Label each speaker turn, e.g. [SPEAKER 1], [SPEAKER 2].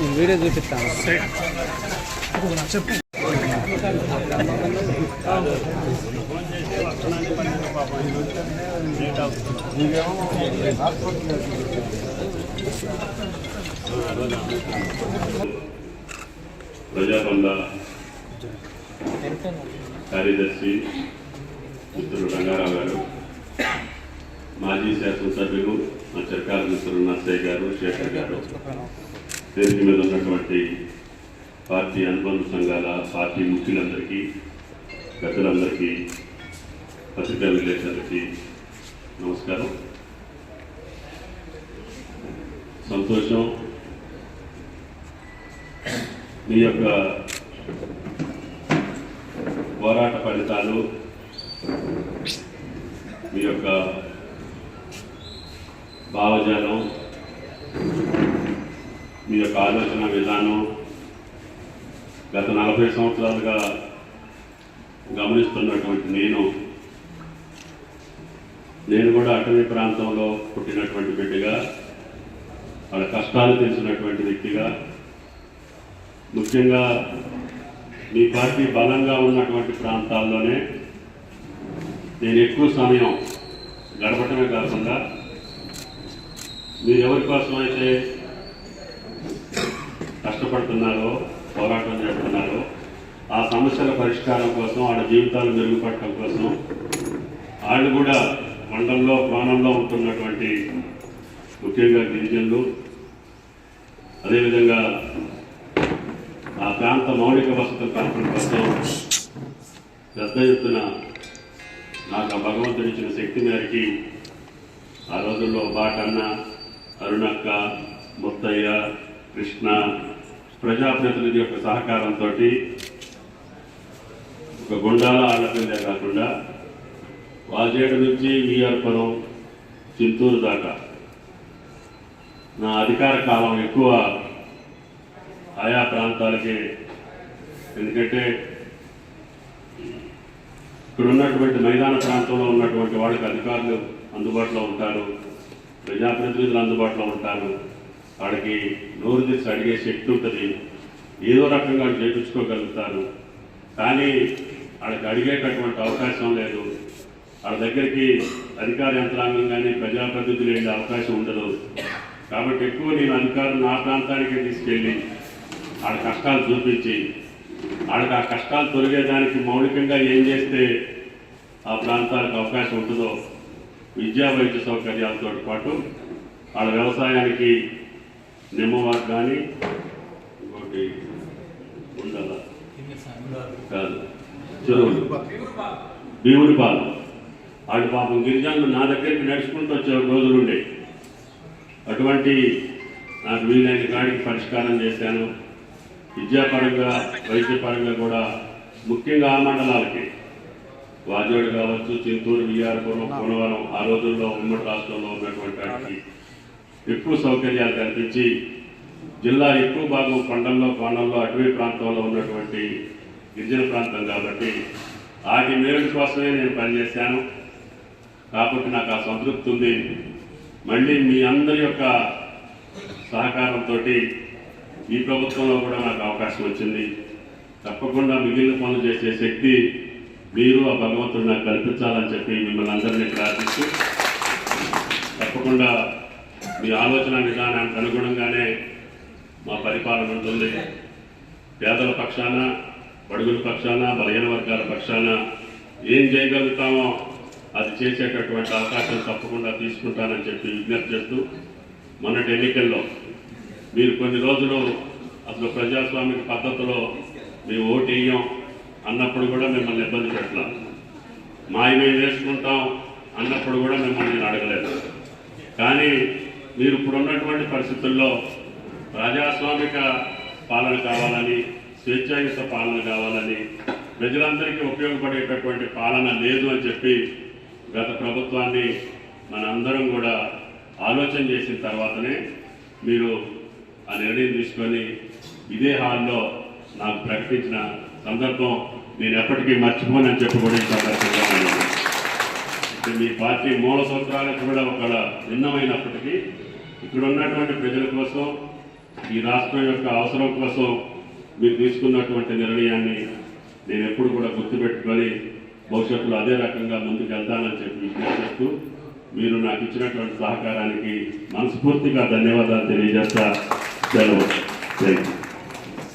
[SPEAKER 1] నేను వీడియో చూపిస్తాను.
[SPEAKER 2] చెప్పు
[SPEAKER 3] ప్రజాబంధ కార్యదర్శి మిత్రులు రంగారావు గారు మాజీ శాసనసభ్యులు మా చర్కాల మిత్రులు నర్సయ్య గారు శేఖర్ గారు. వేదిక మీద ఉన్నటువంటి పార్టీ అనుబంధ సంఘాల పార్టీ ముఖ్యులందరికీ పెద్దలందరికీ పత్రికా విలేకరులకి నమస్కారం. సంతోషం. మీ యొక్క పోరాట ఫలితాలు మీ యొక్క భావజాలం మీ యొక్క ఆలోచన విధానం గత నలభై సంవత్సరాలుగా గమనిస్తున్నటువంటి నేను నేను కూడా అటవీ ప్రాంతంలో పుట్టినటువంటి బిడ్డగా వాళ్ళ కష్టాలు తెలిసినటువంటి వ్యక్తిగా ముఖ్యంగా మీ పార్టీ బలంగా ఉన్నటువంటి ప్రాంతాల్లోనే నేను ఎక్కువ సమయం గడపటమే కాకుండా మీరు ఎవరి కోసం అయితే కష్టపడుతున్నారో పోరాటం చేస్తున్నారో. ఆ సమస్యల పరిష్కారం కోసం వాళ్ళ జీవితాలు మెరుగుపడటం కోసం వాళ్ళు కూడా మండలంలో ప్రాణంలో ఉంటున్నటువంటి ముఖ్యంగా గిరిజనులు అదేవిధంగా ఆ ప్రాంత మౌలిక వసతుల కల్పన కోసం పెద్ద ఎత్తున నాకు ఆ భగవంతుడు ఇచ్చిన శక్తి మేరకి ఆ రోజుల్లో బాటన్న అరుణక్క ముత్తయ్య కృష్ణ ప్రజాప్రతినిధి యొక్క సహకారంతో ఒక గుండాల ఆడపిల్లే కాకుండా వాజేడు నుంచి వీఆర్పురం చింతూరు దాకా నా అధికార కాలం ఎక్కువ ఆయా ప్రాంతాలకి. ఎందుకంటే ఇక్కడ ఉన్నటువంటి మైదాన ప్రాంతంలో ఉన్నటువంటి వాళ్ళకి అధికారులు అందుబాటులో ఉంటారు ప్రజాప్రతినిధులు అందుబాటులో ఉంటారు. వాడికి నోరు తీసి అడిగే శక్తి ఉంటుంది. ఏదో రకంగా చేయించుకోగలుగుతారు కానీ వాళ్ళకి అడిగేటటువంటి అవకాశం లేదు. వాళ్ళ దగ్గరికి అధికార యంత్రాంగం కానీ ప్రజాప్రతినిధులు వెళ్ళే అవకాశం ఉండదు. కాబట్టి ఎక్కువ నేను అధికారులు నా ప్రాంతానికే తీసుకెళ్ళి వాళ్ళ కష్టాలు చూపించి వాళ్ళకి ఆ కష్టాలు తొలగేదానికి మౌలికంగా ఏం చేస్తే ఆ ప్రాంతాలకు అవకాశం ఉంటుందో విద్యా వైద్య సౌకర్యాలతో పాటు వాళ్ళ వ్యవసాయానికి నిమ్మవాకు కానీ ఇంకోటి ఉండాల. కాదు. చెరువులు. భీముడి పాలు. వాళ్ళు పాపం గిరిజనులు నా దగ్గరికి నడుచుకుంటూ వచ్చే రోజులు ఉండే అటువంటి నాకు వీలైన కాడికి పరిష్కారం చేశాను. విద్యాపరంగా వైద్యపరంగా కూడా ముఖ్యంగా ఆ మండలాలకి. వాజోడు కావచ్చు చింతూరు విఆర్పురం కొనవరం ఆ రోజుల్లో ఉమ్మడి రాష్ట్రంలో ఉన్నటువంటి వాటికి ఎక్కువ సౌకర్యాలు కల్పించి జిల్లా ఎక్కువ భాగం కొండల్లో కోణంలో అటవీ ప్రాంతంలో ఉన్నటువంటి గిరిజన ప్రాంతం కాబట్టి వాటి మేలు కోసమే నేను పనిచేశాను. కాబట్టి నాకు ఆ సంతృప్తి ఉంది. మళ్ళీ మీ అందరి యొక్క సహకారంతో ఈ ప్రభుత్వంలో కూడా నాకు అవకాశం వచ్చింది. తప్పకుండా మిగిలిన పనులు చేసే శక్తి మీరు ఆ భగవంతుడు నాకు కల్పించాలని చెప్పి మిమ్మల్ని అందరినీ ప్రార్థిస్తూ తప్పకుండా మీ ఆలోచన విధానానికి అనుగుణంగానే మా పరిపాలన ఉంటుంది. పేదల పక్షాన బడుగుల పక్షాన బలహీన వర్గాల పక్షాన ఏం చేయగలుగుతామో అది చేసేటటువంటి అవకాశం తప్పకుండా తీసుకుంటానని చెప్పి విజ్ఞప్తి చేస్తూ మొన్నటి ఎన్నికల్లో మీరు కొన్ని రోజులు అసలు ప్రజాస్వామిక పద్ధతిలో మేము ఓటు వేయం అన్నప్పుడు కూడా మిమ్మల్ని ఇబ్బంది పెట్టలేం. మా మేము వేసుకుంటాం అన్నప్పుడు కూడా మిమ్మల్ని నేను అడగలేదు. కానీ మీరు ఇప్పుడున్నటువంటి పరిస్థితుల్లో ప్రజాస్వామిక పాలన కావాలని స్వేచ్ఛాయుత పాలన కావాలని ప్రజలందరికీ ఉపయోగపడేటటువంటి పాలన లేదు అని చెప్పి గత ప్రభుత్వాన్ని మనందరం కూడా ఆలోచన చేసిన తర్వాతనే మీరు ఆ నిర్ణయం తీసుకొని ఇదే హాల్లో నాకు ప్రకటించిన సందర్భం నేను ఎప్పటికీ మర్చిపోనని చెప్పి కూడా ఈ సందర్భంగా మీ పార్టీ మూల సూత్రాలకు కూడా ఒక భిన్నమైనప్పటికీ ఇక్కడ ఉన్నటువంటి ప్రజల కోసం ఈ రాష్ట్రం యొక్క అవసరం కోసం మీరు తీసుకున్నటువంటి నిర్ణయాన్ని నేను ఎప్పుడు కూడా గుర్తుపెట్టుకొని భవిష్యత్తులో అదే రకంగా ముందుకు వెళ్తానని చెప్పి విశ్లేషిస్తూ మీరు నాకు ఇచ్చినటువంటి సహకారానికి మనస్ఫూర్తిగా ధన్యవాదాలు తెలియజేస్తా. సెలవు థ్యాంక్ యూ